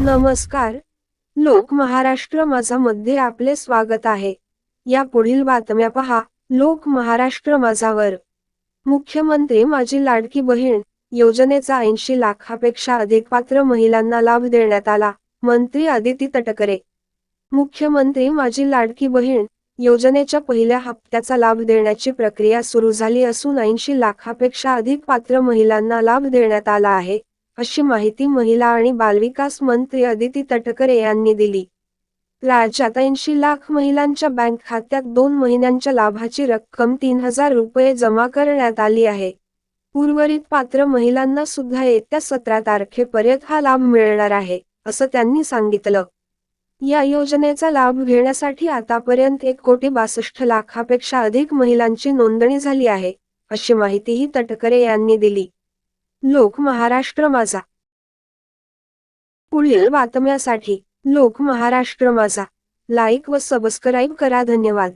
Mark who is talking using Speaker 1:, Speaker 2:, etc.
Speaker 1: नमस्कार. लोक महाराष्ट्र माझा मध्ये आपले स्वागत आहे. या पुढील बातम्या पहा. लोक महाराष्ट्र माझावर. मुख्यमंत्री माझी लाडकी बहीण योजनेचा ऐंशी लाखापेक्षा अधिक पात्र महिलांना लाभ देण्यात आला मंत्री आदिती तटकरे. मुख्यमंत्री माझी लाडकी बहीण योजनेच्या पहिल्या हप्त्याचा लाभ देण्याची प्रक्रिया सुरू झाली असून ऐंशी लाखापेक्षा अधिक पात्र महिलांना लाभ देण्यात आला आहे. अशी माहिती महिला आणि बालविकास मंत्री अदिती तटकरे यांनी दिली. राज्यात ऐंशी लाख महिलांच्या बँक खात्यात दोन महिन्यांच्या लाभाची रक्कम तीन हजार रुपये जमा करण्यात आली आहे. उर्वरित पात्र महिलांना सुद्धा येत्या सतरा तारखेपर्यंत हा लाभ मिळणार आहे असं त्यांनी सांगितलं. या योजनेचा लाभ घेण्यासाठी आतापर्यंत एक कोटी बासष्ट लाखापेक्षा अधिक महिलांची नोंदणी झाली आहे अशी माहितीही तटकरे यांनी दिली. लोक महाराष्ट्र माझा. पुढील बातम्यासाठी लोक महाराष्ट्र माझा. लाईक व सबस्क्राईब करा धन्यवाद.